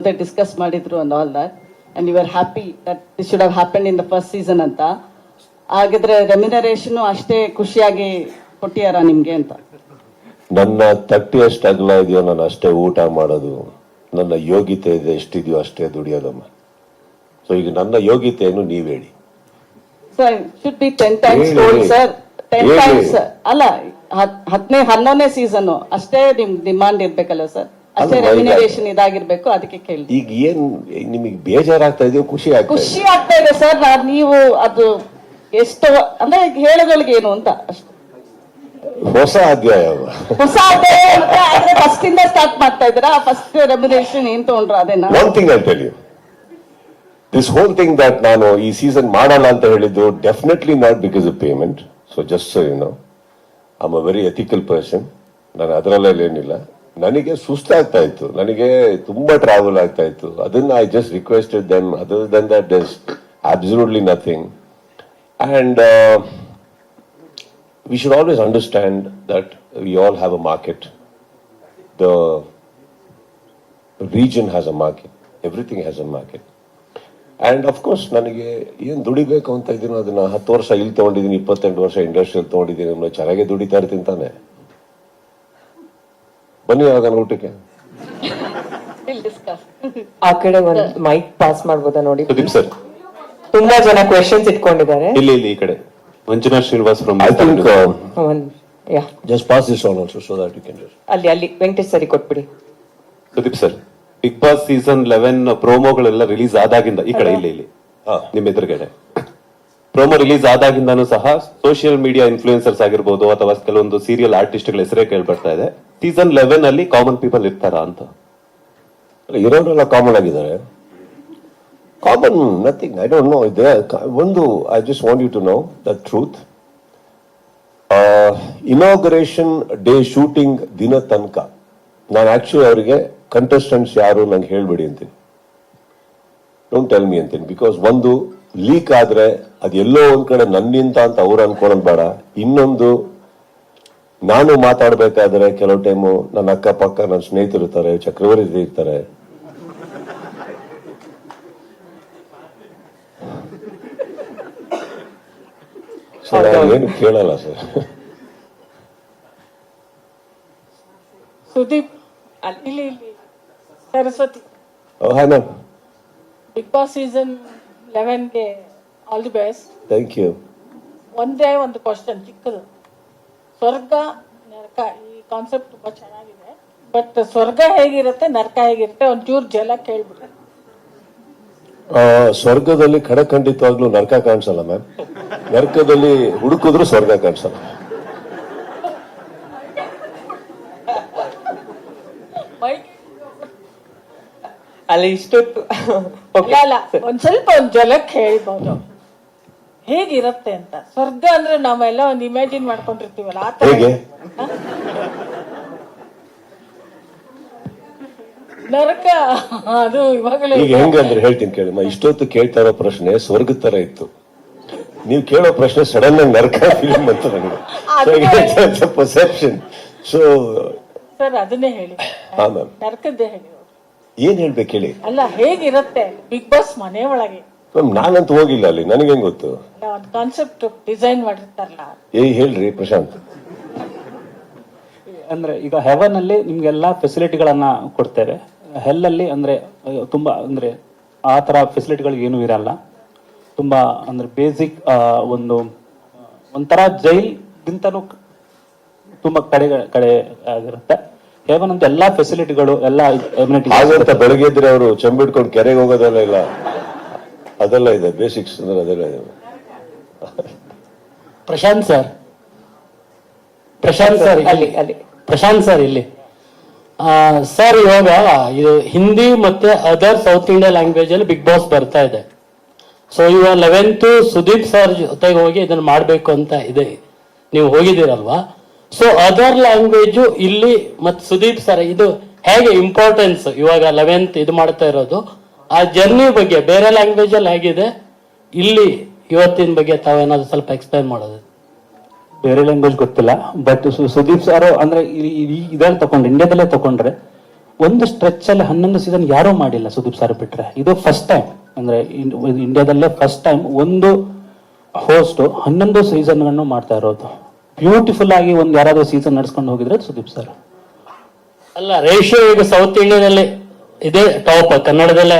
ಅಂತ ಡಿಸ್ಕಸ್ ಮಾಡಿದ್ರು and all that and you are happy that this should have happen in the first season ಅಂತ. ಹಾಗಿದ್ರೆ remuneration ಅಷ್ಟೇ ಖುಷಿಯಾಗಿ ಕೊಟ್ಟಿಯಾರ ನಿಮ್ಗೆ ಅಂತ. ನನ್ನ ತಟ್ಟಿ ಎಷ್ಟು ಅಗಲ ಇದೆಯೋ ನಾನು ಅಷ್ಟೇ ಊಟ ಮಾಡೋದು. ನನ್ನ ಯೋಗ್ಯತೆ ಇದೆ ಎಷ್ಟಿದೆಯೋ ಅಷ್ಟೇ ದುಡಿಯೋದಮ್ಮ. ಸೊ ಈಗ ನನ್ನ ಯೋಗ್ಯತೆಯನ್ನು ನೀವ್ ಹೇಳಿ. Sir should be ten times sir ten. Times ಅಲ್ಲ ಹತ್- ಹತ್ತನೇ ಹನ್ನೊಂದನೇ ಸೀಸನ್ ಅಷ್ಟೇ ನಿಮ್ ಡಿಮಾಂಡ್ ಇರ್ಬೇಕಲ್ಲ ಸರ್ ರೆಮ್ಯುನರೇಷನ್ ಇದಾಗಿರ್ಬೇಕು ಅದಕ್ಕೆ ಕೇಳಿ ಈಗ ಏನ್ ನಿಮಗೆ ಬೇಜಾರಾಗ್ತಾ ಇದೆಯೋ ಖುಷಿ ಆಗ್ತಾ ಇದೆ. ಖುಷಿ ಆಗ್ತಾ ಇದೆ ಸರ್ ನಾನ್ ನೀವು ಅದು ಎಷ್ಟು ಅಂದ್ರೆ ಹೇಳೋಗಳಿಗೆ ಏನು ಅಂತ ಅಷ್ಟೇ. ಹೊಸ ಅಧ್ಯಾಯ. ಹೊಸ ಫಸ್ಟ್ ಇಂದ ಸ್ಟಾರ್ಟ್ ಮಾಡ್ತಾ ಇದ್ದೀರಾ? ಫಸ್ಟ್ ರೆಮ್ಯುನರೇಷನ್ ಏನ್ ತಗೊಂಡ್ರು ಅದೇನಾ? One thing I tell you this whole thing that ನಾನು ಈ ಸೀಸನ್ ಮಾಡಲ್ಲ ಅಂತ ಹೇಳಿದ್ದು definitely not because of payment so just you know I'm a very ethical person ನಾನು ಅದರಲ್ಲೇನಿಲ್ಲ ನನಗೆ ಸುಸ್ತಾಗ್ತಾ ಇತ್ತು. ನನಗೆ ತುಂಬಾ ಟ್ರಾವೆಲ್ ಆಗ್ತಾ ಇತ್ತು. ಅದನ್ನ I just requested then other than that is absolutely nothing and we should always understand that we all have a market the reason has a market everything has a market and of course ನನಗೆ ಏನು ದುಡಿಬೇಕು ಅಂತ ಇದೀನೋ ಅದನ್ನ ಹತ್ತು ವರ್ಷ ಇಲ್ಲಿ ತಗೊಂಡಿದ್ದೀನಿ, ಇಪ್ಪತ್ತೆಂಟು ವರ್ಷ ಇಂಡಸ್ಟ್ರಿಯಲ್ ತಗೊಂಡಿದ್ದೀನಿ ಚೆನ್ನಾಗೆ ದುಡಿತಾ ಇರ್ತೀನಿ ತಾನೆ. ಬನ್ನಿ ಯಾವಾಗ ಊಟಕ್ಕೆ? ಡಿಸ್ಕಸ್ ಆ ಕಡೆ ಒಂದು ಮೈಕ್ ಪಾಸ್ ಮಾಡ್ಬೋದಾ ನೋಡಿ? ಸುದೀಪ್ ಸರ್. ತುಂಬಾ ಜನ ಕ್ವೆಶನ್ಸ್ ಇಟ್ಕೊಂಡಿದ್ದಾರೆ. ಇಲ್ಲಿ ಇಲ್ಲಿ ಈ ಕಡೆ. Manjunath Srinivas from I think ಒಂದ್ yeah. Just pass this on also so that you can ಅಲ್ಲಿ ಅಲ್ಲಿ ವೆಂಕಟೇಶ್ ಸರಿ ಕೊಟ್ಬಿಡಿ. Sudeep sir Bigg Boss season eleven ಪ್ರೋಮೋಗಳೆಲ್ಲ release ಆದಾಗಿಂದ ಈ ಕಡೆ ಇಲ್ಲಿ ಇಲ್ಲಿ. ನಿಮ್ಮ ಎದುರುಗಡೆ. ಪ್ರೋಮೋ ರಿಲೀಸ್ ಆದಾಗಿಂದನೂ ಸಹ ಸೋಷಿಯಲ್ ಮೀಡಿಯಾ ಇನ್ಫ್ಲೂಯೆನ್ಸರ್ಸ್ ಆಗಿರ್ಬೋದು ಅಥವಾ ಕೆಲವೊಂದು ಸೀರಿಯಲ್ ಆರ್ಟಿಸ್ಟ್ಗಳ ಹೆಸರೇ ಕೇಳ್ಬರ್ತಾ ಇದೆ. ಸೀಸನ್ ಲೆವೆನ್ ಅಲ್ಲಿ ಕಾಮನ್ ಪೀಪಲ್ ಇರ್ತಾರ ಅಂತ? ಇರೋರೆಲ್ಲ ಕಾಮನ್ ಆಗಿದ್ದಾರೆ. Common nothing I don't know ಇದೆ ಒಂದು I just want you to know the truth inauguration day shooting ದಿನ ತನಕ. ನಾನು ಆಕ್ಚುಲಿ ಅವರಿಗೆ ಕಂಟೆಸ್ಟೆಂಟ್ಸ್ ಯಾರು ನಂಗೆ ಹೇಳ್ಬಿಡಿ ಅಂತೀನಿ. ಡೋಂಟ್ ಟೆಲ್ ಮಿ ಅಂತೀನಿ ಬಿಕಾಸ್ ಒಂದು ಲೀಕ್ ಆದ್ರೆ ಅದು ಎಲ್ಲೋ ಒಂದ್ ಕಡೆ ನನ್ನಿಂದ ಅಂತ ಅವ್ರು ಅನ್ಕೊಳ್ಳೋದು ಬೇಡ. ಇನ್ನೊಂದು ನಾನು ಮಾತಾಡ್ಬೇಕಾದ್ರೆ ಕೆಲವು ಟೈಮು ನನ್ನ ಅಕ್ಕಪಕ್ಕ ನನ್ನ ಸ್ನೇಹಿತರು ಇರ್ತಾರೆ ಚಕ್ರವರ್ತಿ ಇರ್ತಾರೆ. ಏನು ಕೇಳಲ್ಲ ಸರ್ ಸುದೀಪ್ ಅಲ್ಲಿ Saraswati. Hi ma'am Bigg Boss season ಲೆವೆನ್ಗೆ all the best thank you ಒಂದೇ ಒಂದು ಕ್ವಶನ್ ಚಿಕ್ಕದು. ಸ್ವರ್ಗ ನರಕ ಈ ಕಾನ್ಸೆಪ್ಟ್ ತುಂಬಾ ಚೆನ್ನಾಗಿದೆ. ಬಟ್ ಸ್ವರ್ಗ ಹೇಗಿರುತ್ತೆ ನರಕ ಹೇಗಿರುತ್ತೆ ಒಂಚೂರು ಜಲ ಕೇಳ್ಬಿಟ್ರೆ ಸ್ವರ್ಗದಲ್ಲಿ ಖಡಖಂಡಿತವಾಗ್ಲೂ ನರಕ ಕಾಣಿಸಲ್ಲ ಮ್ಯಾಮ್ ನರಕದಲ್ಲಿ ಹುಡುಕಿದ್ರು ಸ್ವರ್ಗ ಕಾಣಿಸಲ್ಲ. ಮೈಕ್ ಅಲ್ಲಿ ಇಷ್ಟೊತ್ತು ಒಂದ್ ಸ್ವಲ್ಪ ಒಂದ್ ಜಲಕ್ಕೆ ಹೇಳ್ಬೋದು ಹೇಗಿರುತ್ತೆ ಅಂತ. ಸ್ವರ್ಗ ಅಂದ್ರೆ ನಾವೆಲ್ಲ ಒಂದು ಇಮ್ಯಾಜಿನ್ ಮಾಡ್ಕೊಂಡಿರ್ತೀವಲ್ಲ ಆ ತರ ಹೇಗೆ? ನರಕ ಅದು ಇವಾಗಲೇ ಈಗ ಹೆಂಗಂದ್ರೆ ಹೇಳ್ತೀನಿ ಕೇಳಿ ಮ, ಇಷ್ಟೊತ್ತು ಕೇಳ್ತಾ ಇರೋ ಪ್ರಶ್ನೆ ಸ್ವರ್ಗದ ತರ ಇತ್ತು. ನೀವು ಕೇಳೋ ಪ್ರಶ್ನೆ ಸಡನ್ ಆಗಿ ನರಕ ಫಿಲ್ಮ್ ಅಂತ ನನಗೆ. ಪರ್ಸೆಪ್ಷನ್ ಸೊ ಸರ್ ಅದನ್ನೇ ಹೇಳಿ. ಹಾ ಮ್ಯಾಮ್ ನರಕದ್ದೇ ಹೇಳಿ. ಏನ್ ಹೇಳ್ಬೇಕು ಹೇಳಿ? ಅಲ್ಲ ಹೇಗಿರುತ್ತೆ? ಬಿಗ್ ಬಾಸ್ ಮನೆ ಒಳಗೆ. ಮ್ಯಾಮ್ ನಾನಂತೂ ಹೋಗಿಲ್ಲ ಅಲ್ಲಿ. ನನಗೆ ಹೆಂಗ್ ಗೊತ್ತು? ಅಲ್ಲ ಒಂದು ಕಾನ್ಸೆಪ್ಟ್ ಡಿಸೈನ್ ಮಾಡಿರ್ತಾರಲ್ಲ. ಏ ಹೇಳ್ರಿ ಪ್ರಶಾಂತ್. ಅಂದ್ರೆ ಈಗ ಹೆವನ್ ಅಲ್ಲಿ ನಿಮ್ಗೆಲ್ಲ ಫೆಸಿಲಿಟಿಗಳನ್ನ ಕೊಡ್ತೇವೆ. ಹೆಲ್ ಅಲ್ಲಿ ಅಂದ್ರೆ ಅಹ್, ತುಂಬಾ ಅಂದ್ರೆ ಆ ತರ ಫೆಸಿಲಿಟಿಗಳು ಏನು ಇರಲ್ಲ. ತುಂಬಾ ಅಂದ್ರೆ ಬೇಸಿಕ್ ಒಂದು ಒಂಥರ ಜೈಲ್ ಗಿಂತನೂ ತುಂಬಾ ಕಡೆ ಕಡೆ ಆಗಿರುತ್ತೆ. ಹೆವನ್ ಅಂತ ಎಲ್ಲಾ ಫೆಸಿಲಿಟಿಗಳು ಎಲ್ಲ ಹಾಗಂತ ಬೆಳಗ್ಗೆ ಇದ್ರೆ ಅವರು ಚೆಂಬಿಡ್ಕೊಂಡು ಕೆರೆಗೆ ಹೋಗೋದೆಲ್ಲ ಇಲ್ಲ. ಅದೆಲ್ಲ ಇದೆ ಬೇಸಿಕ್ಸ್ ಅಂದ್ರೆ ಅದೆಲ್ಲ ಇದೆ. ಪ್ರಶಾಂತ್ ಸರ್. ಪ್ರಶಾಂತ್ ಸರ್ ಅಲ್ಲಿ ಅಲ್ಲಿ. ಪ್ರಶಾಂತ್ ಸರ್ ಇಲ್ಲಿ. ಆ, ಸರ್ ಇವಾಗ ಇದು ಹಿಂದಿ ಮತ್ತೆ ಅದರ್ ಸೌತ್ ಇಂಡಿಯಾ ಲ್ಯಾಂಗ್ವೇಜ್ ಅಲ್ಲಿ ಬಿಗ್ ಬಾಸ್ ಬರ್ತಾ ಇದೆ. ಸೊ ಇವಾಗ ಲೆವೆಂತ್ ಸುದೀಪ್ ಸರ್ ಜೊತೆಗೆ ಹೋಗಿ ಇದನ್ನ ಮಾಡಬೇಕು ಅಂತ ಇದೆ. ನೀವು ಹೋಗಿದ್ದೀರಲ್ವಾ? ಸೊ ಅದರ್ ಲ್ಯಾಂಗ್ವೇಜು ಇಲ್ಲಿ ಮತ್ತೆ ಸುದೀಪ್ ಸರ್ ಇದು ಹೇಗೆ ಇಂಪಾರ್ಟೆನ್ಸ್ ಇವಾಗ ಲೆವೆಂತ್ ಇದು ಮಾಡ್ತಾ ಇರೋದು? ಆ ಜರ್ನಿ ಬಗ್ಗೆ ಬೇರೆ ಲ್ಯಾಂಗ್ವೇಜ್ ಅಲ್ಲಿ ಹೇಗಿದೆ? ಇಲ್ಲಿ ಇವತ್ತಿನ ಬಗ್ಗೆ ತಾವೇನಾದ್ರು ಸ್ವಲ್ಪ ಎಕ್ಸ್ಪ್ಲೈನ್ ಮಾಡೋದು. ಬೇರೆ ಲ್ಯಾಂಗ್ವೇಜ್ ಗೊತ್ತಿಲ್ಲ ಬಟ್ ಸುದೀಪ್ ಸರ್ ಅಂದ್ರೆ ಇದ್ರಲ್ಲಿ ತಗೊಂಡ್ರೆ ಇಂಡಿಯಾದಲ್ಲೇ ತಗೊಂಡ್ರೆ ಒಂದು ಸ್ಟ್ರೆಚ್ ಅಲ್ಲಿ ಹನ್ನೊಂದು ಸೀಸನ್ ಯಾರೂ ಮಾಡಿಲ್ಲ ಸುದೀಪ್ ಸರ್ ಬಿಟ್ರೆ. ಇದು ಫಸ್ಟ್ ಟೈಮ್ ಅಂದ್ರೆ ಇಂಡಿಯಾದಲ್ಲೇ ಫಸ್ಟ್ ಟೈಮ್ ಒಂದು ಹೋಸ್ಟ್ ಹನ್ನೊಂದು ಸೀಸನ್ಗಳನ್ನು ಮಾಡ್ತಾ ಇರೋದು. ಬ್ಯೂಟಿಫುಲ್ ಆಗಿ ಒಂದು ಯಾರಾದ್ರೂ ಸೀಸನ್ ನಡ್ಸ್ಕೊಂಡು ಹೋಗಿದ್ರೆ ಸುದೀಪ್ ಸರ್. ಅಲ್ಲ ರೇಷಿಯೋ ಈಗ ಸೌತ್ ಇಂಡಿಯಾದಲ್ಲಿ ಇದೇ ಟಾಪ್ ಕನ್ನಡದಲ್ಲೇ.